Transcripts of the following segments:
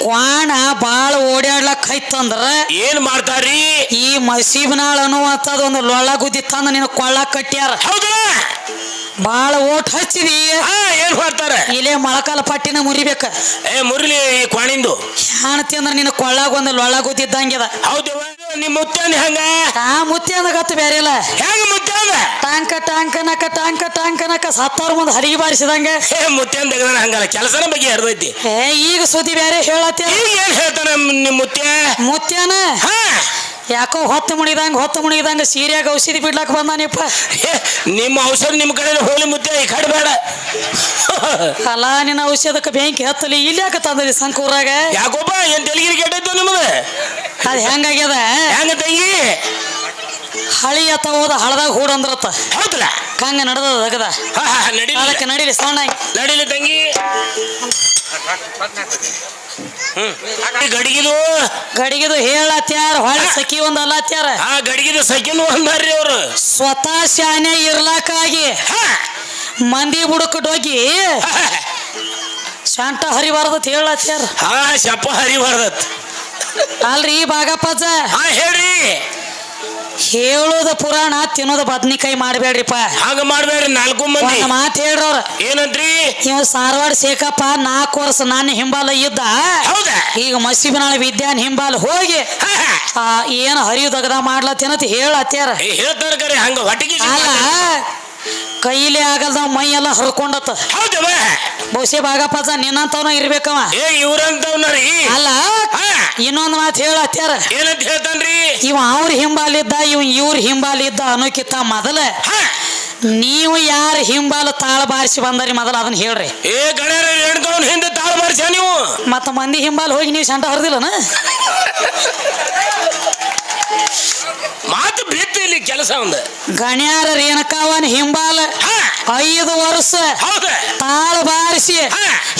ಕ್ವಾಣ ಬಾಳ ಓಡಾಡ್ಲಕ್ ಐತಂದ್ರ ಏನ್ ಮಾಡ್ತಾರಿ ಈ ಮಸೀಬ್ನಾಳ್ ಅನ್ನುವಂಥದ್ದು ಒಂದು ಲೊಳ್ಳ ಗುದ್ದಿ ತಂದ ನಿನ್ನ ಕೊಳ್ಳ ಕಟ್ಟ್ಯಾರ. ಹೌದಾ? ಬಾಳ ಓಟ್ ಹಚ್ಚಿದಿ. ಹಾ ಏನ್ ಮಾಡ್ತಾರೆ? ಇಲ್ಲೇ ಮೊಳಕಾಲ ಪಟ್ಟಿನ ಮುರಿಬೇಕ. ಏ ಮುರ್ಲಿ ಈ ಕ್ವಾಣಿಂದು. ಶಾಣತಿ ಅಂದ್ರ ನಿನ್ನ ಕೊಳ್ಳಾಗ ಒಂದು ಲೊಳ್ಳ ಹೌದು ನಿಮ್ಮ ನಿಮ್ ಮುತ್ತನ್ ಹೆಂಗ? ಆ ಮುತ್ತಿ ಅಂದ ಗತ್ತು ಬೇರೆ ಇಲ್ಲ. ಹೆಂಗ ಮುತ್ತಂದ ಟಾಂಕ ಟಾಂಕ ನಕ ಟಾಂಕ ಟಾಂಕ ನಕ ಸತ್ತವ್ರ ಮುಂದೆ ಹರಿಗೆ ಬಾರಿಸಿದಂಗ. ಏ ಮುತ್ತನ್ ತೆಗದ ಹಂಗಲ್ಲ ಕೆಲಸನ ಬಗ್ಗೆ ಹರಿದೈತಿ ಏ ಈಗ ಸುದ್ದಿ ಬೇರೆ ಹೇಳತ್ತೆ ಈಗ ಏನ್ ಹೇಳ್ತಾನ ನಿಮ್ ಮುತ್ತೆ ಮುತ್ಯಾನ ಹಾ. ಯಾಕೋ ಹೊತ್ತು ಮುಣಿದಂಗ ಹೊತ್ತು ಮುಣಿದಂಗೆ ಸೀರೆಯಾಗ ಔಷಧಿ ಬಿಡ್ಲಕ್ ಬಂದಾನಿಪ್ಪ. ಏ, ನಿಮ್ಮ ಔಷಧ ನಿಮ್ಮ ಕಡೆ ಹೋಲಿ ಮುದ್ದೆ ಈ ಕಡೆ ಬೇಡ. ಅಲ್ಲ ನಿನ್ನ ಔಷಧಕ್ಕೆ ಬೆಂಕಿ ಹತ್ತಲಿ ಇಲ್ಲಿ ಯಾಕೆ ತಂದದಿ ಸಂಕೂರಾಗ? ಯಾಕೊಬ್ಬ ಏನ್ ತೆಲಿಗಿರಿ ಕೆಟ್ಟೈತು ನಿಮ್ದು? ಅದು ಹೆಂಗಾಗ್ಯದ? ಹೆಂಗ ತಂಗಿ? ಹಳಿ ಅತ್ತ ಹೋದ ಹಳದಾಗ ಹೂಡ ಅಂದ್ರತ್ತ. ಹೌದಲ್ಲ? ಕಂಗ ನಡೆದ ಅಗದ ಹಾ ಅದಕ್ಕೆ ನಡೀಲಿ ಸಣ್ಣ ನಡಿಲಿ ತಂಗಿ. ಗಡಿಗಿದು ಗಡಿಗಿದು ಹೇಳತ್ಯಾರ ಹೊಳೆ ಸಖಿ ಒಂದ್ ಅಲ್ಲತ್ಯಾರ. ಆ ಗಡಿಗಿದು ಸಖಿನೂ ಅಂದಾರ್ರಿ ಅವ್ರು. ಸ್ವತಃ ಶಾನೆ ಇರ್ಲಾಕಾಗಿ ಮಂದಿ ಬುಡಕ್ ಹೋಗಿ ಶಾಂಟ ಹರಿಬಾರ್ದತ್ ಹೇಳತ್ಯಾರ. ಹಾ ಶಪ ಹರಿಬಾರ್ದತ್. ಅಲ್ರಿ ಬಾಗಪ್ಪಜ್ಜ ಹಾ ಹೇಳ್ರಿ. ಹೇಳೋದ ಪುರಾಣ ತಿನ್ನೋದ ಬದ್ನಿಕಾಯಿ ಮಾಡ್ಬೇಡ್ರಿಪ್ಪ. ಹಂಗ ಮಾಡ್ಬೇಡ್ರಿ ನಾಲ್ಕು ಮಂದಿ. ಒಂದು ಮಾತು ಹೇಳ್ರವ್ರ ಏನಂತ್ರಿ ನೀವು ಸಾರವಾಡ ಸೇಕಪ್ಪ ನಾಲ್ಕು ವರ್ಷ ನಾನು ಹಿಂಬಾಲ ಇದ್ದ. ಹೌದಾ? ಈಗ ಮಸೀಬಿನಾಳ ವಿದ್ಯಾನ್ ಹಿಂಬಾಲ ಹೋಗಿ. ಆ ಏನು ಹರಿವು ದಗದ ಮಾಡ್ಲತ್ತೇನಂತ ಹೇಳತ್ಯಾರ ಏ, ಹೇಳ್ತಾರ ಕರೆ ಹಂಗ ಹೊಟ್ಟಿಗೆ ಅಲ್ಲ ಕೈಲಿ ಆಗಲ್ದ ಮೈ ಎಲ್ಲ ಹರ್ಕೊಂಡತ್ತ. ಹೌದವ ಬಹುಶಃ ಬಾಗಪ್ಪಜ್ಜ ನಿನ್ನಂತವನ ಇರ್ಬೇಕವ. ಏ ಇವ್ರಂತವ್ನರಿ. ಅಲ್ಲ ಇನ್ನೊಂದ್ ಮಾತು ಹೇಳತ್ಯಾರ ಏನಂತ ಹೇಳ್ತಾನ್ರಿ? ಇವ ಅವ್ರ ಹಿಂಬಾಲಿದ್ದ ಇವ್ ಇವ್ರ ಹಿಂಬಾಲಿದ್ದ ಅನ್ನೋಕಿತ್ತ ಮೊದಲ ನೀವು ಯಾರ ಹಿಂಬಾಲ ತಾಳ ಬಾರಿಸಿ ಬಂದರಿ ಮೊದಲ ಅದನ್ನ ಹೇಳ್ರಿ. ಏ ಗಣ್ಯರ ಹಿಂದೆ ತಾಳ ಬಾರಿಸ ನೀವು? ಮತ್ತ ಮಂದಿ ಹಿಂಬಾಲ ಹೋಗಿ ನೀವು ಸಂಟ ಹೊರದಿಲ್ಲನ? ಮಾತು ಬಿತ್ತು ಇಲ್ಲಿ ಕೆಲಸ ಒಂದು. ಗಣ್ಯಾರ ರೇಣಕಾವನ್ ಹಿಂಬಾಲ? ಐದು ವರ್ಷ. ಹೌದು. ತಾಳ ಬಾರಿಸಿ.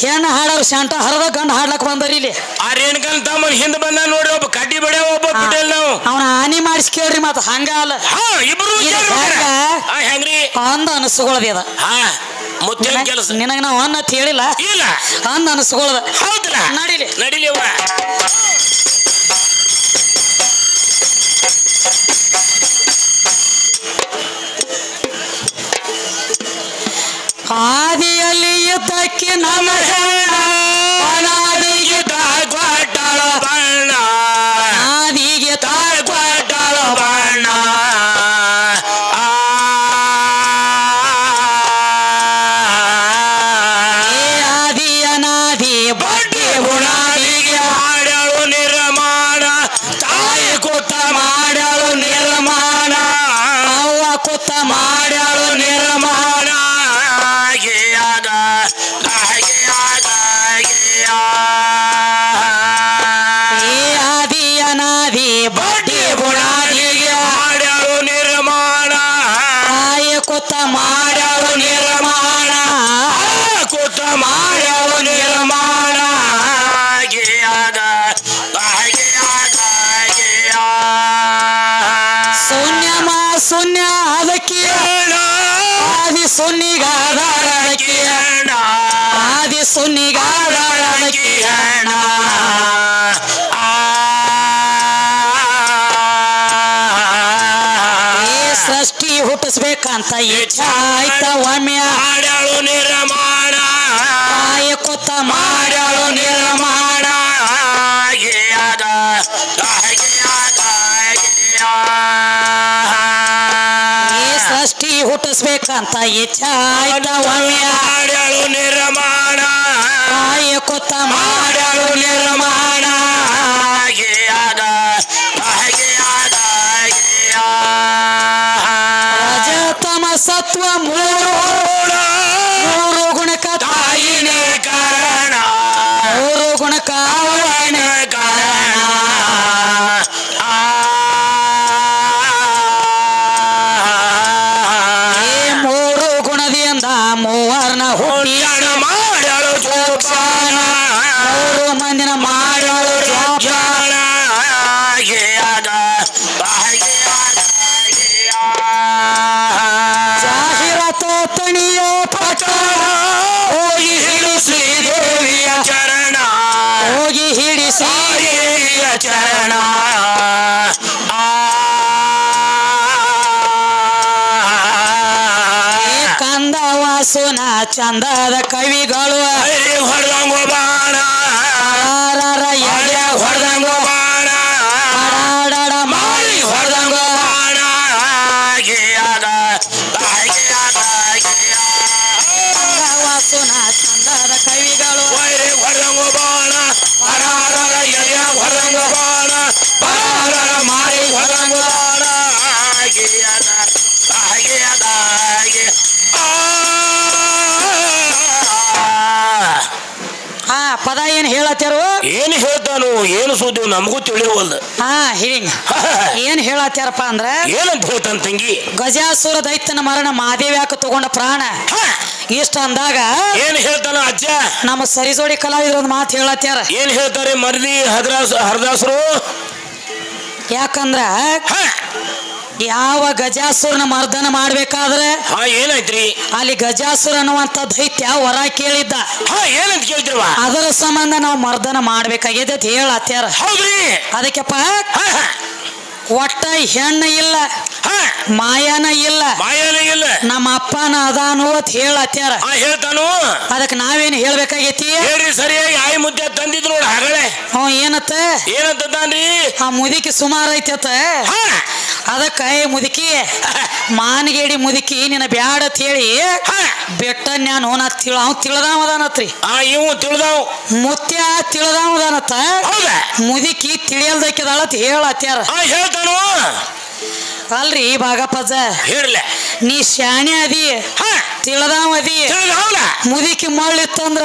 ಹೆಣ್ಣು ಹಾಡೋರು ಸಂಟ ಹರದ ಗಂಡ ಹಾಡ್ಲಕ್ ಬಂದರಿ ಇಲ್ಲಿ. ಆ ರೇಣಕನ್ ತಮ್ಮ ಹಿಂದೆ ಬಂದ ನೋಡಿ ಒಬ್ಬ ಕಡ್ಡಿ ಬಡ ಒಬ್ಬ ಬಿಟ್ಟಲ್ ನಾವು. ಅವನ ಹಾನಿ ಮಾಡಿಸಿ ಕೇಳ್ರಿ ಮತ್ತ ಹಂಗಾಲ ಇಬ್ರು ಹೆಂಗ್ರಿ? ಅಂದ ಅನಸ್ಕೊಳ್ಳೋದು ಅದ ಮುತ್ತಿನ ಕೆಲಸ. ನಿನಗೆ ನಾವು ಅನ್ನ ಹೇಳಿಲ್ಲ? ಇಲ್ಲ. ಅಂದ ಅನಸ್ಕೊಳ್ಳೋದ ಹೌದಲ್ಲ ನಡಿಲಿ. ನಡಿಲಿ ಇದ್ದಕ್ಕೆ ನಮ್ಮ ಹೆಣ ಅದಕ್ಕೆ ಆದಿ ಸುನ್ನಿಗಾದಾರ ಅದಕ್ಕೆ ಆದಿ ಸುನ್ನಿಗಾದಾರ ಏ ಸೃಷ್ಟಿ ಹುಟ್ಟಿಸ್ಬೇಕಂತ ಇಚ್ಛೆ ಆಯ್ತ ಒಮ್ಮೆ ಹುಟ್ಟಿಸ್ಬೇಕಂತ ಇಚ್ಛೆ ಆಯ್ತ ಒಮ್ಮೆ ಮಾಡ್ಯಾಳು ನಿರ್ಮಾಣ. ತಾಯಿ ಕುತ್ತ ಮಾಡಲು ನಿರ್ಮಾಣ. ರಜತಮ ಸತ್ವ ಮೂರು ಚಂದದ ಕವಿಗಳು ಪದ ಏನ್ ಹೇಳತ್ತಾರು ಏನು ಹೇಳ್ತಾನು ಏನು ಸುದ್ದಿ ನಮಗೂ ತಿಳಿಯವಲ್ದು ಹಾ ಹಿಂಗ್ ಏನ್ ಹೇಳತ್ತಾರಪ್ಪ ಅಂದ್ರೆ ಏನಂತ ಹೇಳ್ತಾನ ತಂಗಿ? ಗಜಾಸುರ ದೈತ್ಯನ ಮರಣ ಮಾದೇವ್ಯಾಕ ತಗೊಂಡ ಪ್ರಾಣ? ಇಷ್ಟ ಅಂದಾಗ ಏನ್ ಹೇಳ್ತಾನ ಅಜ್ಜ? ನಮ್ಮ ಸರಿಜೋಡಿ ಕಲಾವಿದ್ರ ಒಂದು ಮಾತು ಹೇಳತ್ತಾರ ಏನ್ ಹೇಳ್ತಾರೆ ಮರದಿ ಹರದಾಸ ಹರದಾಸರು? ಯಾಕಂದ್ರ ಯಾವ ಗಜಾಸುರನ ಮರ್ದನ ಮಾಡ್ಬೇಕಾದ್ರೆ? ಹ ಏನಾಯ್ತ್ರಿ? ಅಲ್ಲಿ ಗಜಾಸುರ ಅನ್ನುವಂತ ದೈತ್ಯ ವರ ಕೇಳಿದ್ದ. ಹ ಏನಂತ ಕೇಳ್ತಿರವ ಅದರ ಸಂಬಂಧ ನಾವು ಮರ್ದನ ಮಾಡ್ಬೇಕಾಗಿದೆ ಅಂತ ಹೇಳತ್ಯಾರ ಹೌದ್ರಿ? ಅದಕ್ಕೆಪ್ಪ ಹಾ ಹ, ಒಟ್ಟ ಹೆಣ್ಣ ಇಲ್ಲ ಹಾ. ಮಾಯಾನ ಇಲ್ಲ ಇಲ್ಲ. ನಮ್ಮ ಅಪ್ಪನ ಅದಾನು ಅಂತ ಹೇಳತ್ಯಾರ ಹ ಹೇಳ್ತಾನು. ಅದಕ್ಕೆ ನಾವೇನು ಹೇಳ್ಬೇಕಾಗೈತಿ? ಹೇಳ್ರಿ ಸರಿಯಾಗಿ ಆಯಿ ಮುದ್ದೆ ತಂದಿದ್ರು ನೋಡ ಹಗಳೇ. ಅವ ಏನತ್ತ? ಏನಂತ ಆ ಮುದಿಕೆ ಸುಮಾರು ಐತೆ ಹ, ಅದಕ್ಕ ಕೈ ಮುದುಕಿ ಮಾನಗೇಡಿ ಮುದುಕಿ ನಿನ್ನ ಬ್ಯಾಡ ಅಂತ ಹೇಳಿ ಬೆಟ್ಟ ನಾನು ನಾ ತಿಳ ಅವ್ ತಿಳ್ದಾವದಾನತ್ರಿ ಆ ಇವು ತಿಳಿದಾವ್. ಮುತ್ಯ ತಿಳದಾವದಾನತ್ತ ಹೌದಾ? ಮುದುಕಿ ತಿಳಿಯಲ್ದಕ್ಕಿದಾಳ ಅಂತ ಹೇಳತ್ಯಾರ ಹೇಳ್ತಾನು? ಅಲ್ರಿ ಭಾಗಪ್ಪಜ್ಜ ಹೇಳಲೆ ನೀ ಶಾಣೆ ಅದಿ ಹಾ. ತಿಳ್ದಾವ ಅದಿ. ಮುದುಕಿ ಮಳ್ಳಿತ್ತಂದ್ರ ತಂದ್ರ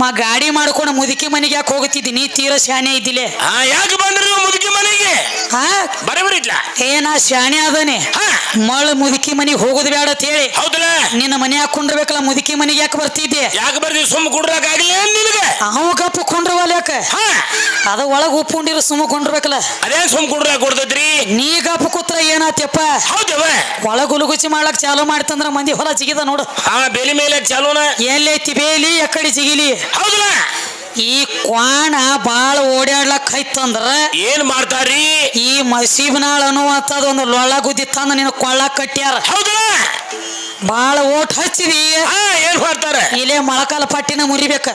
ಮಾ ಗಾಡಿ ಮಾಡ್ಕೊಂಡು ಮುದುಕಿ ಮನೆಗೆ ಯಾಕೆ ಹೋಗುತ್ತಿದ್ದಿ ನೀ ತೀರ ಶಾಣೆ ಇದ್ದಿಲೆ. ಯಾಕೆ ಬಂದ್ರಿ ಮುದುಕಿ ಮನೆಗೆ? ಹಾ ಬರಬರಿಟ್ಲ ಏ ನಾ ಶಾಣೆ ಅದನೆ ಹಾ. ಮಳ್ ಮುದುಕಿ ಮನೆಗೆ ಹೋಗುದು ಬೇಡ ಅಂತ ಹೇಳಿ ಹೌದಲ್ಲ ನಿನ್ನ ಮನೆ ಹಾಕೊಂಡಿರ್ಬೇಕಲ್ಲ ಮುದುಕಿ ಮನೆಗೆ ಯಾಕೆ ಬರ್ತಿದ್ದೆ? ಯಾಕೆ ಬರ್ದಿ? ಸುಮ್ಮ ಕುಡ್ರಾಕ ಆಗ್ಲಿ ಏನ್ ನಿನಗೆ? ಅವ ಗಪ್ಪ ಕೊಂಡ್ರವಲ್ಲ ಯಾಕೆ? ಹಾ. ಅದ ಒಳಗ ಉಪ್ಪುಂಡಿರು ಸುಮ್ಮ ಕುಂಡ್ರಬೇಕಲ್ಲ? ಅದೇ ಸುಮ್ ಕುಡ್ರಾಕ ಕೊಡ್ತೈತ್ರಿ ನೀ ಗಪ್ಪ ಕೂತ್ರ ಏನಾತ್ಯಪ್ಪ? ಹೌದವ. ಒಳ ಉಲುಗುಚಿ ಮಾಡ್ಲಕ್ ಚಾಲು ಮಾಡ್ತಂದ್ರ ಮಂದಿ ಹೊಲ ಜಿಗಿದ ನೋಡು. ಆ ಬೇಲಿ ಮೇಲೆ ಚಾಲೂನ. ಎಲ್ಲೈತಿ ಬೇಲಿ ಎಕ್ಕಡಿ ಜಿಗಿಲಿ. ಹೌದಲ್ಲ. ಈ ಕ್ವಾಣ ಬಾಳ ಓಡಾಡ್ಲಕ್ ಐತಂದ್ರ ಏನ್ ಮಾಡ್ತಾರಿ ಈ ಮಸೀಬ್ನಾಳ್ ಅನ್ನುವಂಥದ್ದು ಒಂದು ಲೊಳ ಗುದ್ದಿ ತಂದ ನಿನ್ನ ಕೊಳ್ಳ ಕಟ್ಟ್ಯಾರ ಹೌದಲ್ಲ. ಬಾಳ ಓಟ್ ಹಚ್ಚಿದಿ. ಹಾ ಏನ್ ಮಾಡ್ತಾರ? ಇಲ್ಲೇ ಮೊಳಕಾಲ ಪಟ್ಟಿನ ಮುರಿಬೇಕ.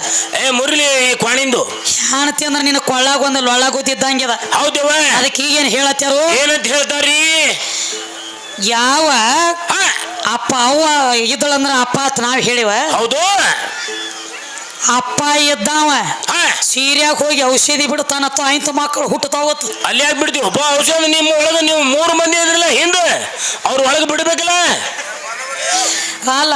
ಏ ಮುರಿಲಿ ಈ ಕ್ವಾಣಿಂದು. ಹಾಣತಿ ಅಂದ್ರ ನಿನ್ನ ಕೊಳ್ಳಾಗ ಒಂದು ಲೊಳ್ಳ ಗುದ್ದಿದ್ದಂಗ್ಯದ ಹೌದವ? ಅದಕ್ಕೆ ಈಗೇನ್ ಹೇಳತ್ತಾರು ಏನಂತ ಹೇಳ್ತಾರಿ ಯಾವ ಹಾ. ಅಪ್ಪ ಅವ್ವ ಇದ್ದಳಂದ್ರ ಅಪ್ಪ ಅಂತ ನಾವ್ ಹೇಳಿವ. ಹೌದು. ಅಪ್ಪ ಇದ್ದಾವ. ಹಾ. ಸೀರ್ಯಾಗ ಹೋಗಿ ಔಷಧಿ ಬಿಡ್ತಾನ ಆಯ್ತು ಮಕ್ಕಳು ಹುಟ್ಟತಾವತ್ತು ಅಲ್ಲಿ ಯಾಕೆ ಬಿಡ್ತೀವಿ. ಒಬ್ಬ ಔಷಧ ನಿಮ್ಮ ಒಳಗೆ ನೀವು ಮೂರು ಮಂದಿ ಇದ್ರಲ್ಲ ಹಿಂದೆ ಅವ್ರ ಒಳಗೆ ಬಿಡ್ಬೇಕಲ್ಲ. ಅಲ್ಲ.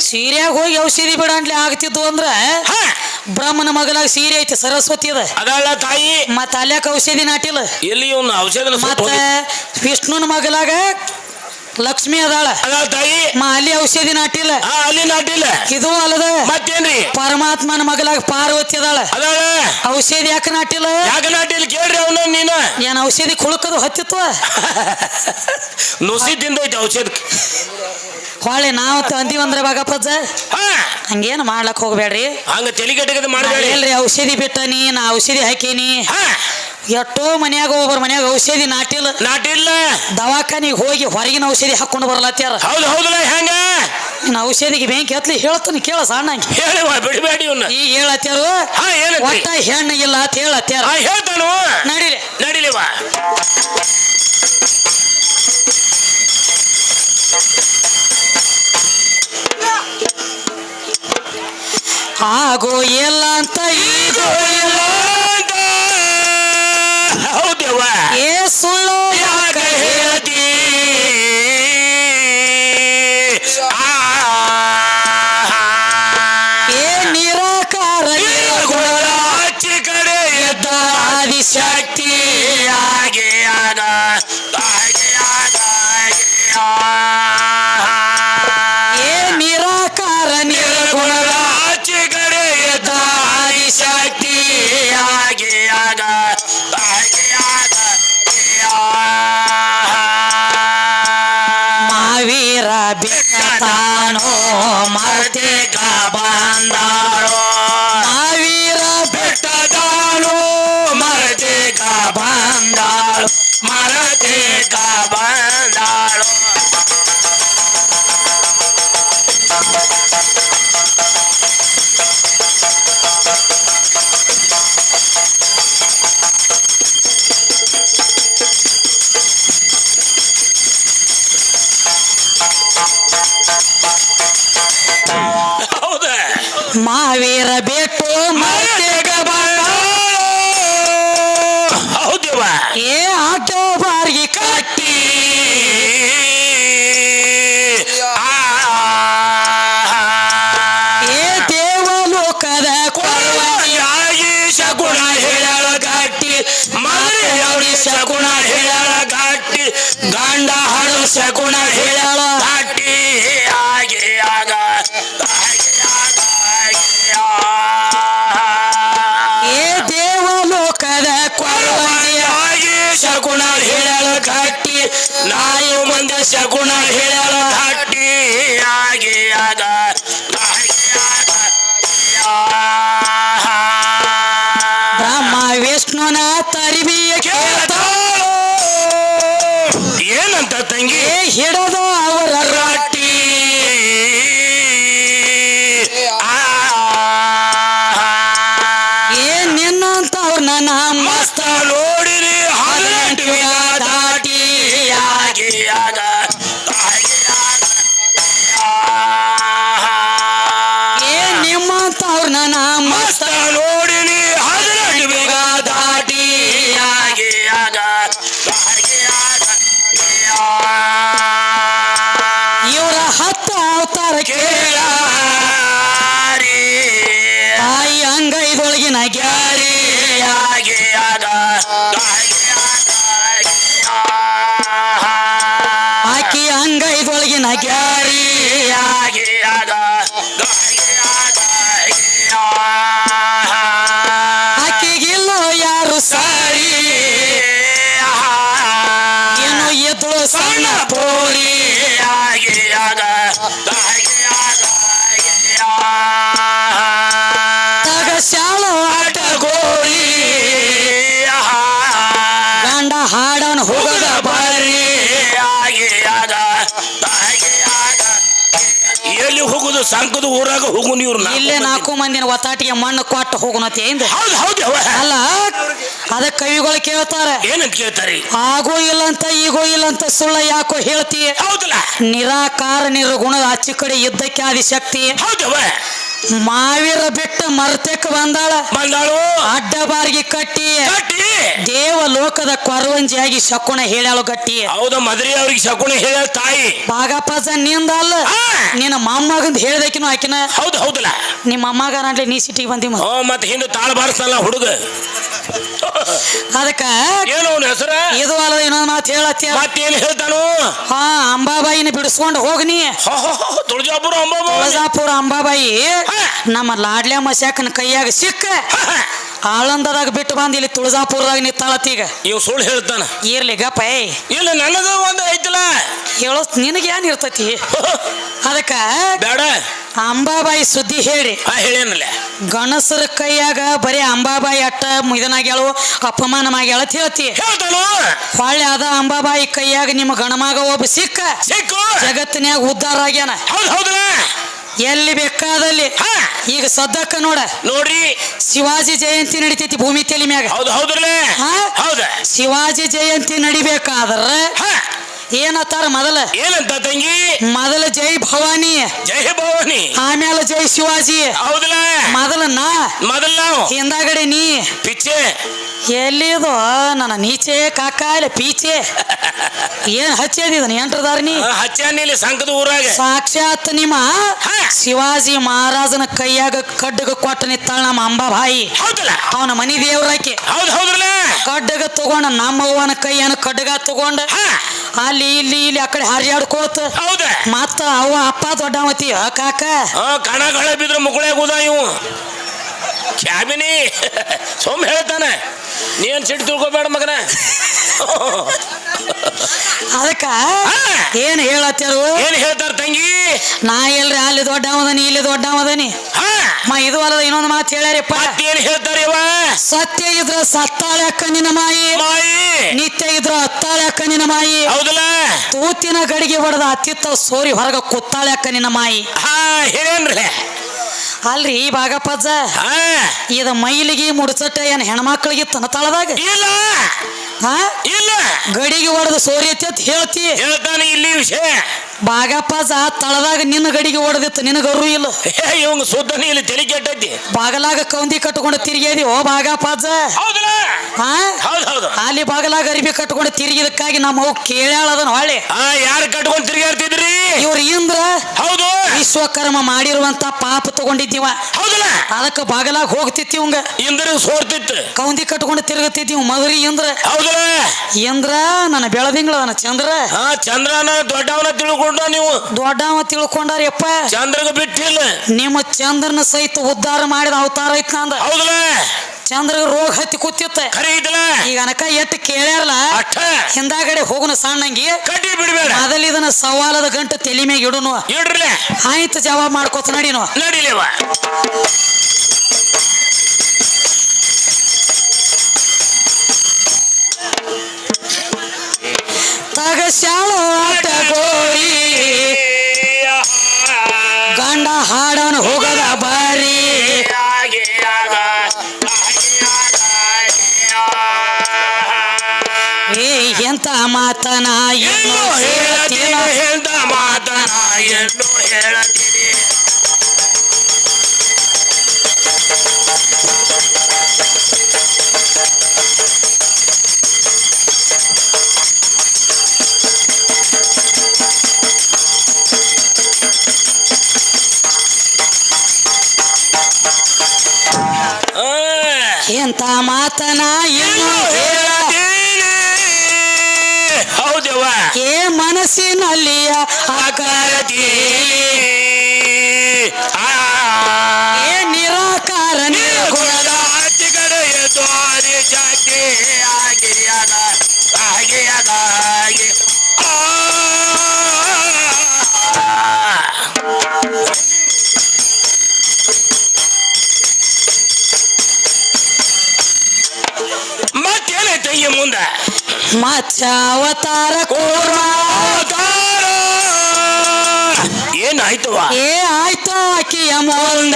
ಸೀರೆಯಾಗ ಹೋಗಿ ಔಷಧಿ ಬಿಡಂಟ್ಲಿ ಆಗ್ತಿದ್ವು ಅಂದ್ರ ಅಂದ್ರೆ ಬ್ರಹ್ಮನ ಮಗಲಾಗ ಸೀರೆ ಐತಿ ಸರಸ್ವತಿ ಅದ. ಅದಲ್ಲ ತಾಯಿ. ಮತ್ತ ಅಲ್ಯಾಕ ಔಷಧಿ ನಾಟಿಲ್ಲ. ಎಲ್ಲಿ ಇವನು ಔಷಧನ ಮತ್ತ ವಿಷ್ಣುನ ಮಗಲಾಗ ಲಕ್ಷ್ಮಿ ಅದಾಳ. ಅದ ತಾಯಿ. ಮ ಅಲ್ಲಿ ಔಷಧಿ ನಾಟಿಲ್ಲ. ಆ ಅಲ್ಲಿ ನಾಟಿಲ್ಲ. ಇದು ಅಲ್ಲದ ಮತ್ತೇನ್ರಿ? ಪರಮಾತ್ಮನ ಮಗಲಾಗ ಪಾರ್ವತಿ ಅದಾಳ. ಅದಾಳ. ಔಷಧಿ ಯಾಕೆ ನಾಟಿಲ್ಲ? ಯಾಕೆ ನಾಟಿಲ್ಲ ಕೇಳ್ರಿ ಅವನು ನೀನು. ಏನ್ ಔಷಧಿ ಕುಳುಕದು ಹತ್ತಿತ್ತು ನುಸಿ ತಿಂದೈತಿ ಔಷಧಿ. ಹೊಳೆ ನಾವು ಅಂದಿವಂದ್ರೆ ಬಾಗಪ್ಪಜ್ಜ ಹಾ. ಹಂಗೇನು ಮಾಡ್ಲಕ್ ಹೋಗ್ಬೇಡ್ರಿ. ಹಂಗ ತೆಲಿಗಟ್ಟಗದ ಮಾಡ್ಬೇಡಿ ಎಲ್ರಿ ಔಷಧಿ ಬಿಟ್ಟನಿ ನಾ ಔಷಧಿ ಹಾಕೀನಿ. ಹಾ. ಎಷ್ಟೋ ಮನ್ಯಾಗ ಒಬ್ಬರ ಮನ್ಯಾಗ ಔಷಧಿ ನಾಟಿಲ್ಲ. ನಾಟಿಲ್ಲ. ದವಾಖಾನಿಗೆ ಹೋಗಿ ಹೊರಗಿನ ಔಷಧಿ ಹಾಕೊಂಡು ಬರಲತ್ತಾರ ಹೌದು ಹೌದಲ್ಲ ಹೆಂಗ? ಇನ್ನು ಔಷಧಿಗೆ ಬೆಂಕಿ ಹತ್ಲಿ ಹೇಳ್ತಾನೆ ಕೇಳ ಸಣ್ಣ ಹೇಳಿವ ಬಿಡಬೇಡಿ ಇವನ್ನ ಈಗ ಹೇಳತ್ಯಾರು ಒಟ್ಟ ಹೆಣ್ಣು ಇಲ್ಲ ಅಂತ ಹೇಳತ್ತಾರ ಹೇಳ್ತಾನು ಹೇಳ್ತಾನು ನಡಿಲಿ. ವಾ. ಆಗೋ ಇಲ್ಲ ಅಂತ ಈಗೋ ಇಲ್ಲ ಹೌದವ್ವ ಏ ಸುಳ್ಳು ಬಂದಾರೋ ಮಾವೀರ ಬೆಟ್ಟದಾಳು ಮರತೇಕ ಬಂದಾಳು ಮರತೇಕ ಬ ನಾಯಿ ಹೇಳ ಹಾಗೆ ಆಗ. ಬ್ರಹ್ಮ ವಿಷ್ಣುನ ತರಿವಿಯ ಕೇಳ್ತಾಳು. ಏನಂತ ತಂಗಿ ಏ ಸಂಕದ ಊರಾಗ ಹೋಗು ನೀವ್ರು ಇಲ್ಲೇ ನಾಲ್ಕು ಮಂದಿನ ಒತ್ತಾಟಿಗೆ ಮಣ್ಣು ಕೊಟ್ಟು ಹೋಗುನತಿ ಎಂದು ಹೌದು ಹೌದು ಅವ್ವ. ಅಲ್ಲ ಅದ ಕವಿಗಳು ಕೇಳ್ತಾರ. ಏನಂತ ಕೇಳ್ತಾರಿ? ಆಗೋ ಇಲ್ಲಂತ ಈಗೋ ಇಲ್ಲ ಅಂತ ಸುಳ್ಳ ಯಾಕೋ ಹೇಳ್ತಿ? ಹೌದಲ್ಲ. ನಿರಾಕಾರ ನಿರ್ಗುಣದ ಆಚೆ ಕಡೆ ಯುದ್ಧಕ್ಕೆ ಆದಿಶಕ್ತಿ. ಹೌದವ ಮಾವೀರ ಬಿಟ್ಟ ಮರ್ತಕ್ಕೆ ಬಂದಾಳ. ಬಂದಾಳು. ಅಡ್ಡ ಬಾರಿಗೆ ಕಟ್ಟಿ. ಕಟ್ಟಿ. ದೇವ ಲೋಕದ ಕೊರವಂಜಿಯಾಗಿ ಶಕುನ ಹೇಳ್ಯಾಳು ಗಟ್ಟಿ. ಹೌದು ಮದ್ರಿ ಅವ್ರಿಗೆ ಶಕುನ ಹೇಳ ತಾಯಿ. ಭಾಗಪಜ ನಿಂದ ಅಲ್ಲ. ನಿನ್ನ ಮೊಮ್ಮಗಂದ ಹೇಳ್ದಕಿನ ಆಕಿನ. ಹೌದು ಹೌದಲ್ಲ. ನಿಮ್ಮ ಅಮ್ಮಗ ನಾಡ್ಲಿ ನೀ ಸಿಟಿಗೆ ಬಂದಿ ಓ ಮತ್ ಹಿಂದೆ ತಾಳ ಬಾರಿಸಲ್ಲ ಹುಡುಗ. ಅದಕ್ಕ ಏನು ಅವನ ಹೆಸರ? ಇದು ಅಲ್ಲ ಇನ್ನೊಂದು ಮಾತು ಹೇಳತ್ತಿ ಮತ್ತೇನು ಹೇಳ್ತಾನು? ಹಾ ಅಂಬಾಬಾಯಿನ ಬಿಡಿಸ್ಕೊಂಡು ಹೋಗ್ನಿ. ತುಳಜಾಪುರ ಅಂಬಾಬ ತುಳಜಾಪುರ ಅಂಬಾಬಾಯಿ. ನಮ್ಮ ಲಾಡ್ಲೆ ಮಸ್ಯಾಕನ ಕೈಯಾಗ ಸಿಕ್ಕ ಆಳಂದದಾಗ ಬಿಟ್ಟು ಬಂದ ಇಲ್ಲಿ ತುಳಜಾಪುರದಾಗ ನಿತ್ತಾಳತ್ತೀಗ ಇವ್ ಸುಳ್ಳು ಹೇಳ್ತಾನ. ಇರ್ಲಿ ಗಪ್ಪ ಇಲ್ಲ ನನಗ ಒಂದು ಐತಲ್ಲ. ಹೇಳೋ ನಿನಗೆ ಏನ್ ಇರ್ತೈತಿ? ಅದಕ್ಕ ಬೇಡ. ಅಂಬಾಬಾಯಿ ಸುದ್ದಿ ಹೇಳಿ. ಆ ಹೇಳೇನಲ್ಲ ಗಣಸರ ಕೈಯಾಗ ಬರೀ ಅಂಬಾಬಾಯಿ ಅಟ್ಟ ಇದನಾಗ್ಯಾಳು ಅಪಮಾನ ಮಾಡ್ಯಾಳ ಅಂತ ಹೇಳ್ತಿ. ಹೇಳ್ತಾನು ಹೊಳ್ಳಿ ಅದ ಅಂಬಾಬಾಯಿ ಕೈಯಾಗ ನಿಮ್ಮ ಗಣಮಗ ಒಬ್ಬ ಸಿಕ್ಕ. ಸಿಕ್ಕು. ಜಗತ್ತಿನ್ಯಾಗ ಉದ್ಧಾರ ಆಗ್ಯಾನ. ಹೌದು ಹೌದಲ್ಲ ಎಲ್ಲಿ ಬೇಕಾದಲ್ಲಿ? ಹಾ ಈಗ ಸದ್ದಕ್ಕ ನೋಡ. ನೋಡ್ರಿ. ಶಿವಾಜಿ ಜಯಂತಿ ನಡಿತೈತಿ ಭೂಮಿ ತೆಲಿಮ್ಯಾಗ ಮ್ಯಾಗ. ಹೌದು ಹೌದ್ರಲ್ಲ? ಹೌದ? ಶಿವಾಜಿ ಜಯಂತಿ ನಡಿಬೇಕಾದ್ರ ಹಾ. ಏನತ್ತಾರ ಮೊದಲ? ಏನಂತ ತಂಗಿ? ಮೊದಲ ಜೈ ಭವಾನಿ. ಜೈ ಭವಾನಿ. ಆಮೇಲೆ ಜೈ ಶಿವಾಜಿ. ಹೌದಲ್ಲ? ಮೊದಲ ನಾ. ಮೊದಲ ನಾವು. ಹಿಂದಾಗಡೆ ನೀ. ಪಿಚ್ಚೆ. ಎಲ್ಲಿದು ನನ್ನ ನೀಚೆ ಕಾಕ ಇಲ್ಲ ಪೀಚೆ. ಏನ್ ಹಚ್ಚೇದಿದನ ಎಂಟ್ರದಾರ ನೀ? ಹಚ್ಚಾನಿಲಿ ಸಂಕದ ಊರಾಗ. ಸಾಕ್ಷಾತ್ ನಿಮ್ಮ. ಶಿವಾಜಿ ಮಹಾರಾಜನ ಕೈಯಾಗ ಕಡ್ಡಗ ಕೊಟ್ಟ ನಿತ್ತಾಳ ನಮ್ಮ ಅಂಬಾಬಾಯಿ ಅವನ ಮನಿ ದೇವ್ರಾಕಿ ಹೌದು ಹೌದ್ರಲ್ಲ? ಕಡ್ಡಗ ತಗೊಂಡ ನಮ್ಮ ಅವ್ವನ ಕೈಯನ ಕಡ್ಡಗ ತಗೊಂಡ. ಅಲ್ಲಿ ಇಲ್ಲಿ ಇಲ್ಲಿ ಆ ಕಡೆ ಹರಿಯಾಡ್ಕೋತ ಹೌದ? ಮತ್ತ ಅವ್ವ ಅಪ್ಪ ದೊಡ್ಡವತಿ ಆ ಕಾಕ ಹಾ ಕಣಗಳ ಬಿದ್ರ ಮುಗುಳ್ಯಾಗ ಉದ ಇವು. ಕ್ಯಾಬಿನಿ. ಸೋಮ್ ಹೇಳ್ತಾನೆ. ನೀನ್ ಸಿಟ್ಟು ತಿಳ್ಕೊಬೇಡ ಮಗನ. ಅದಕ್ಕ ಏನು ಹೇಳತ್ತರು ಏನ್ ಹೇಳ್ತಾರ ತಂಗಿ? ನಾ ಎಲ್ರಿ ಅಲ್ಲಿ ದೊಡ್ಡವದನಿ ಇಲ್ಲಿ ದೊಡ್ಡ ಅವದನಿ. ಮಾ ಇದು ಅಲ್ಲದ ಇನ್ನೊಂದು ಮಾತು ಹೇಳ್ಯಾರಪ್ಪ. ಏನ್ ಹೇಳ್ತಾರ ಇವ? ಸತ್ಯ ಇದ್ರ ಸತ್ತಾಳೆ ಕಣ್ಣಿನ ಮಾಯಿ. ಮಾಯಿ. ನಿತ್ಯ ಇದ್ರ ಹತ್ತಾಳೆ ಕಣ್ಣಿನ ಮಾಯಿ. ಹೌದಲ್ಲ? ತೂತಿನ ಗಡಿಗೆ ಹೊಡೆದ ಅತ್ತಿತ್ತ ಸೋರಿ ಹೊರಗ ಕುತ್ತಾಳೆ ಕಣ್ಣಿನ ಮಾಯಿ. ಹಾ ಹೇಳೇನ್ರಿ ಅಲ್ರಿ ಬಾಗಪ್ಪಜ್ಜ ಹಾ. ಇದ ಮೈಲಿಗೆ ಮುಡ್ಸಟ್ಟ ಏನ್ ಹೆಣ್ಮಕ್ಳಿಗೆ ತನ ತಳದಾಗ? ಇಲ್ಲ. ಹಾ? ಇಲ್ಲ. ಗಡಿಗೆ ಹೊಡೆದ ಸೋರಿ ಅಂತ ಹೇಳ್ತಿ? ಹೇಳ್ತಾನೆ ಇಲ್ಲಿ ವಿಷಯ. ಬಾಗಪ್ಪಜ್ಜ ತಳದಾಗ ನಿನ್ನ ಗಡಿಗೆ ಹೊಡೆದಿತ್ತು ನಿನಗರು ಇಲ್ಲ. ಏ ಇವಂಗ ಸುದ್ದನಿ ಇಲ್ಲಿ ತಲೆ ಕೆಟ್ಟೈತಿ ಬಾಗಲಾಗ ಕೌಂದಿ ಕಟ್ಕೊಂಡು ತಿರುಗಿದಿ ಓ ಬಾಗಪ್ಪಾಜ ಹೌದಲ್ಲ? ಹಾ? ಹೌದು ಹೌದು. ಅಲ್ಲಿ ಬಾಗಲಾಗ ಅರಿಬಿ ಕಟ್ಕೊಂಡು ತಿರುಗಿದಕ್ಕಾಗಿ ನಮ್ಮ ಅವ್ ಕೇಳ್ಯಾಳ ಅದನ್ನ ಹೊಳ್ಳಿ. ಹಾ ಯಾರು ಕಟ್ಕೊಂಡು ತಿರುಗಾಡ್ತಿದ್ರಿ ಇವ್ರ ಇಂದ್ರ ಹೌದು. ವಿಶ್ವಕರ್ಮ ಮಾಡಿರುವಂತ ಪಾಪ ತಗೊಂಡಿದ್ದೀವ. ಹೌದಲ್ಲ? ಅದಕ್ಕೆ ಬಾಗಲಾಗ ಹೋಗ್ತಿತ್ತು ಇವಂಗ. ಇಂದ್ರ ಸೋರ್ತಿತ್ತು. ಕೌಂದಿ ಕಟ್ಕೊಂಡು ತಿರುಗತಿದ್ದೀವಿ ಮದುವೆ ಇಂದ್ರ. ಹೌದಲ್ಲ? ಇಂದ್ರ ನನ್ನ ಬೆಳದಿಂಗಳ ಚಂದ್ರ. ಹಾ ಚಂದ್ರನ ದೊಡ್ಡವನ ತಿಳ್ಕೊಂಡ ನೀವು? ದೊಡ್ಡವ ತಿಳ್ಕೊಂಡಾರಪ್ಪ ಚಂದ್ರಗ ಬಿಟ್ಟಿಲ್ಲ. ನಿಮ್ಮ ಚಂದ್ರನ ಸಹಿತ ಉದ್ಧಾರ ಮಾಡಿದ ಅವತಾರ ಐತ್ ನಂದ. ಹೌದಲ್ಲ? ಚಂದ್ರಗ ರೋಗ ಹತ್ತಿ ಕೂತಿತ್ತ. ಖರೀ ಇದಲ್ಲ ಈಗ ಅನಕ ಎಟ್ಟು ಕೇಳ್ಯಾರಲ್ಲ? ಅಟ್ಟ? ಹಿಂದಾಗಡೆ ಹೋಗುನ ಸಣ್ಣಂಗಿ. ಕಡ್ಡಿ ಬಿಡ್ಬೇಡ. ಮೊದಲ ಇದನ್ನ ಸವಾಲದ ಗಂಟ ತಲೆ ಮ್ಯಾಗ ಇಡುನು. ಆಯ್ತು ಜವಾಬ್ ಮಾಡ್ಕೋತ ನಡಿನು. ನಡಿಲೇವ. ಹಾಡವನು ಹೋಗದ ಬಾರಿ. ಏ ಎಂತ ಮಾತನ? ಮಾತನ ಎಂತ ಮಾತನ ಹೇಳತೀನಿ. ಹೌದವ್ವ. ಏ ಮನಸ್ಸಿನಲ್ಲಿಯ ಆಕಾರದಿ ಆ. ಏ ನಿರಾಕಾರ ಜಾತಿ ಮತ್ಸ್ಯಾವತಾರ ಕೂರ್ಮ. ಏನಾಯ್ತವ ಏ ಆಯ್ತು ಆಕಿಯ ಮುಂದ.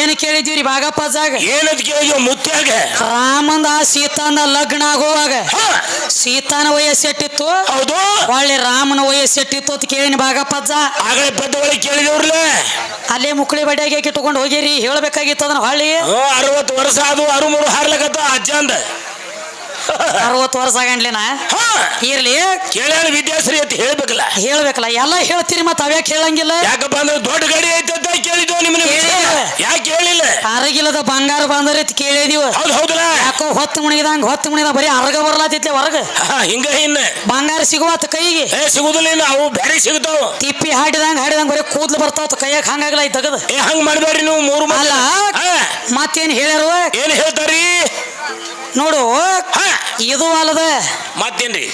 ಏನ್ ಕೇಳಿದೀವ್ರಿ ಬಾಗಪ್ಪಜಾಗ? ಏನದ್ ಕೇಳಿದ್ವ ಮುತ್ಯಾಗ? ರಾಮಂದ ಸೀತಾನ ಲಗ್ನ ಆಗುವಾಗ ಸೀತಾನ ಸೀತಾನ ವಯಸ್ಸೆಟ್ಟಿತ್ತು? ಹೌದು. ಒಳ್ಳೆ ರಾಮನ ವಯಸ್ಸೆಟ್ಟಿತ್ತು ಅಂತ ಕೇಳಿನ ಬಾಗಪ್ಪಜ್ಜ ಆಗಲೇ ಪದ್ದಗಳಿಗೆ ಕೇಳಿದವ್ರಲ್ಲ? ಅಲ್ಲೇ ಮುಕ್ಳಿ ಬಡ್ಯಾಗೆ ಇಟ್ಕೊಂಡು ಹೋಗಿರಿ ಹೇಳ್ಬೇಕಾಗಿತ್ತು ಅದನ್ನ ಹೊಳ್ಳಿ. ಅರವತ್ತು ವರ್ಷ ಅದು ಅರುಮುರು ಹಾರ್ಲಕತ್ತ ಅಜ್ಜ ಅಂದ ಅರವತ್ತು ವರ್ಷ ಆಗಂಡ್ಲಿನ? ಹಾ. ಇರ್ಲಿ. ಕೇಳ್ಯಾಳ ವಿದ್ಯಾಸರಿ ಅಂತ ಹೇಳ್ಬೇಕಲ್ಲ. ಹೇಳ್ಬೇಕಲ್ಲ ಎಲ್ಲ ಹೇಳ್ತೀರಿ ಮತ್ತೆ ಅವ್ಯಾಕೆ ಕೇಳಂಗಿಲ್ಲ? ಯಾಕಪ್ಪ ಅಂದ್ರೆ ದೊಡ್ಡ ಗಾಡಿ ಅಂತ ಕೇಳಿದ್ವು ನಿಮ್ಮನ್ನ ಕೇಳಿಲ್ಲ. ಯಾಕೆ ಹೇಳಿಲ್ಲ ಅರಗಿಲ್ಲದ ಬಂಗಾರ ಬಂದರಿ ಅಂತ ಕೇಳಿದೀವ. ಹೌದು ಹೌದಲ್ಲ ಯಾಕೋ ಹೊತ್ತು ಮುಣಿದಂಗ ಹೊತ್ತು ಮುಣಿದ ಬರೀ ಅರ್ಗ ಬರ್ಲಾತಿತ್ಲೆ ಹೊರಗ. ಹ, ಹಿಂಗ ಇನ್ನ ಬಂಗಾರ ಸಿಗುವತ್ತ ಕೈಗೆ. ಏ ಸಿಗುದಿಲ್ಲ ಇನ್ನು ಅವು ಬ್ಯಾರೆ ಸಿಗ್ತಾವ. ತಿಪ್ಪಿ ಹಾಡಿದಂಗ ಹಾಡಿದಂಗ ಬರೀ ಕೂದ್ಲು ಬರ್ತಾವ ಕೈಯಾಗ ಹಂಗಾಗಲ್ಲ ಈ ತಗದ. ಏ ಹಂಗ ಮಾಡ್ಬೇಡ್ರಿ ನೀವು ಮೂರು ಮಂದಿ. ಅಲ್ಲ ಹ, ಮತ್ತೇನ್ ಹೇಳ್ಯಾರು? ಏನ್ ಹೇಳ್ತಾರಿ ನೋಡು. ಇದು ಅಲ್ಲದ ಮತ್ತೇನ್ರಿ?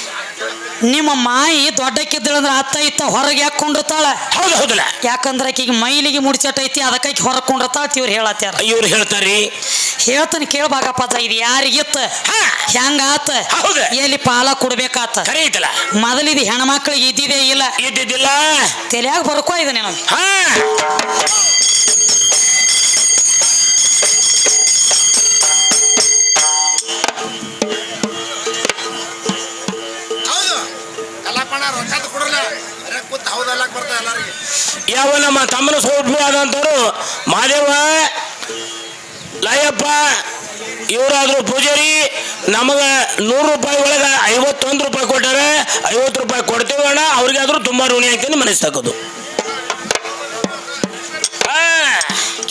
ನಿಮ್ಮ ಮಾಯಿ ದೊಡ್ಡಕ್ಕಿದ್ದಳಂದ್ರ ಅತ್ತ ಇತ್ತ ಹೊರಗೆ ಯಾಕೆ ಕೊಂಡಿರ್ತಾಳ? ಹೌದು ಹೌದಲ್ಲ. ಯಾಕಂದ್ರೆ ಆಕಿಗೆ ಮೈಲಿಗೆ ಮುಡಿಚಟ್ ಐತಿ ಅದಕ್ಕೆ ಹೊರಕೊಂಡಿರ್ತಾಳ ಇವ್ರು ಹೇಳತ್ತಾರ ಇವ್ರು ಹೇಳ್ತಾರಿ ಹೇಳ್ತಾನೆ ಕೇಳ್ಬೇಕಪ್ಪ ಇದು ಯಾರಿಗಿತ್ತ? ಹೆಂಗ ಆತ ಹೌದ. ಎಲ್ಲಿ ಪಾಲ ಕೊಡ್ಬೇಕಾತ? ಕರೆ ಐತಲ್ಲ. ಮೊದಲಿದು ಹೆಣ್ಮಕ್ಳಿಗೆ ಇದ್ದಿದೆ ಇಲ್ಲ. ಇದ್ದಿದ್ದಿಲ್ಲ. ತಲೆಯಾಗ ಬರ್ಕೋ ಇದೆ ನೀನು ನಮ್ಮ ತಮ್ಮನ ಸೋಟ್ಬಿ ಆದಂತವ್ರು ಮಾದೇವ ಲಯಪ್ಪ ಇವರಾದ್ರು ಪೂಜಾರಿ ನಮಗ ನೂರು ರೂಪಾಯಿ ಒಳಗ ಐವತ್ತೊಂದು ರೂಪಾಯಿ ಕೊಟ್ಟಾರೆ ಐವತ್ತು ರೂಪಾಯಿ ಕೊಡ್ತೀವಿ ಅಣ್ಣ ಅವ್ರಿಗಾದ್ರೂ ತುಂಬಾ ಋಣಿ ಹಾಕಿ ಮನಸ್ಸು ತಗೋದು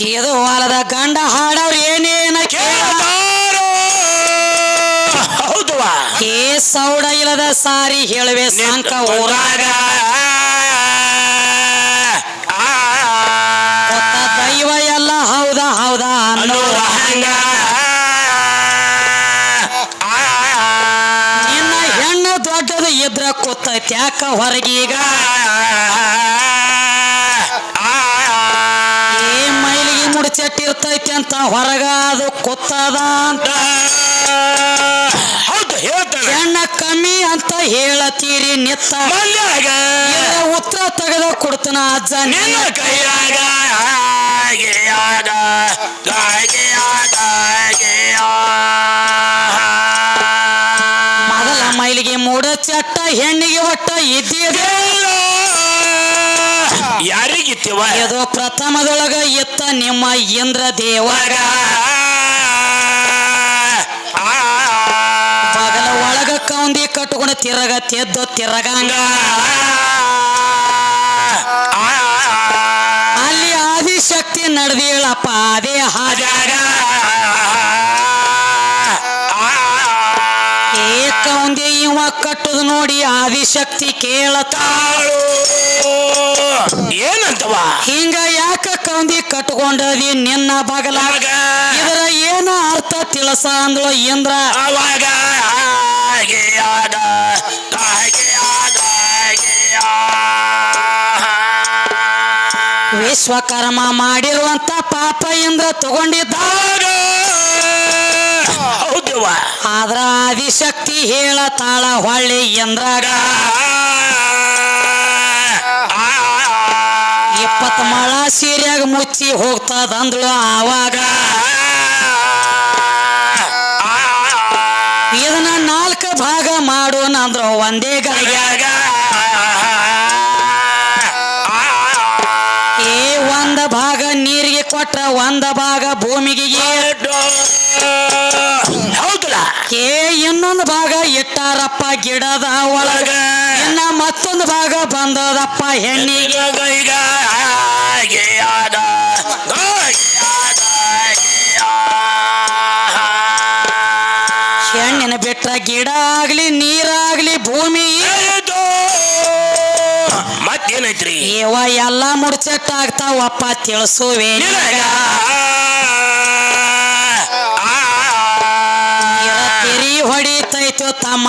ಇದು ಹೊಲದ ಗಂಡ ಹಾಡವ್ರು ಏನೇನ ಕೇಳ ಹೌದವಾ ಏ ಸೌಡ ಇಲ್ಲದ ಸಾರಿ ಹೇಳುವೆ ಸಾಂಕ ಊರಾಗ ಕೊತ್ತ ದೈವ ಎಲ್ಲ ಹೌದ ಹೌದ ಅನ್ನೋರ ಹಂಗ ನಿನ್ನ ಹೆಣ್ಣು ದೊಡ್ಡದು ಇದ್ರ ಕೂತೈತಿ ಯಾಕ ಹೊರಗೀಗ. ಏ ಮೈಲಿಗೆ ಮುಡಿಚಟ್ಟಿರ್ತೈತೆ ಅಂತ ಹೊರಗ ಅದು ಕೊತ್ತದ ಅಂತ. ಹೆಣ್ಣ ಕಮ್ಮಿ ಅಂತ ಹೇಳತೀರಿ ನಿತ್ತ. ಉತ್ತರ ತೆಗೆದು ಕೊಡ್ತಾನ ಅಜ್ಜ ನಿನ್ನ ಕೈಯಾಗ ಮೂಡ ಚಟ್ಟ ಹೆಣ್ಣಿಗೆ ಒಟ್ಟ ಇದ್ದಿದೆ ಯಾರಿಗಿತ್ತಿವ? ಇದು ಪ್ರಥಮದೊಳಗ ಇತ್ತ ನಿಮ್ಮ ಇಂದ್ರ ದೇವರ ಬಗಲ ಒಳಗ ಕೌಂದಿ ಕಟ್ಕೊಂಡು ತಿರಗ ತೆದ್ದು ತಿರಗಂಗ. ಅಲ್ಲಿ ಆದಿಶಕ್ತಿ ನಡೆದೀಳಪ್ಪ ಅದೇ ಹಾಜಾಗ. ಇವ ಕಟ್ಟುದು ನೋಡಿ ಆದಿಶಕ್ತಿ ಕೇಳತಾಳು ಏನಂತವ? ಹಿಂಗ ಯಾಕ ಕಂದಿ ಕಟ್ಕೊಂಡದಿ ನಿನ್ನ ಬಗಲಾಗ ಇದರ ಏನ ಅರ್ಥ ತಿಳಸ ಅಂದ್ಲು ಇಂದ್ರ? ಅವಾಗ? ವಿಶ್ವಕರ್ಮ ಮಾಡಿರುವಂತ ಪಾಪ ಇಂದ್ರ ತಗೊಂಡಿದ್ದ. ಹೌದವ ಆದ್ರ ಆದಿಶಕ್ತಿ ಹೇಳತಾಳ ಹೊಳ್ಳಿ ಎಂದ್ರಾಗ. ಇಪ್ಪತ್ ಮಳ ಸೀರೆಯಾಗ ಮುಚ್ಚಿ ಹೋಗ್ತದ ಅಂದ್ಳು ಆವಾಗ. ಇದನ್ನ ನಾಲ್ಕು ಭಾಗ ಮಾಡೋಣ ಅಂದ್ರು ಒಂದೇ ಗಳಿಗ್ಯಾಗ ಏ ಒಂದ ಭಾಗ ನೀರಿಗೆ ಕೊಟ್ರ ಒಂದ ಭಾಗ ಭೂಮಿಗೆ ಹೌದಲ್ಲ ಏ ಇನ್ನೊಂದು ಭಾಗ ಇಟ್ಟಾರಪ್ಪ ಗಿಡದ ಒಳಗ. ಇನ್ನ ಮತ್ತೊಂದು ಭಾಗ ಬಂದದಪ್ಪ ಹೆಣ್ಣಿಗೆ. ಹೆಣ್ಣಿನ ಬಿಟ್ಟ ಗಿಡ ಆಗ್ಲಿ ನೀರಾಗ್ಲಿ ಭೂಮಿ ಮತ್ತೇನೈತ್ರಿ? ಇವ ಎಲ್ಲ ಮುಡ್ಚಟ್ಟಾಗ್ತಾವಪ್ಪ ತಿಳಿಸುವೆ. ನಿನಗ. ಇರ ತೆರಿ ಹೊಡಿತೈತೋ ತಮ್ಮ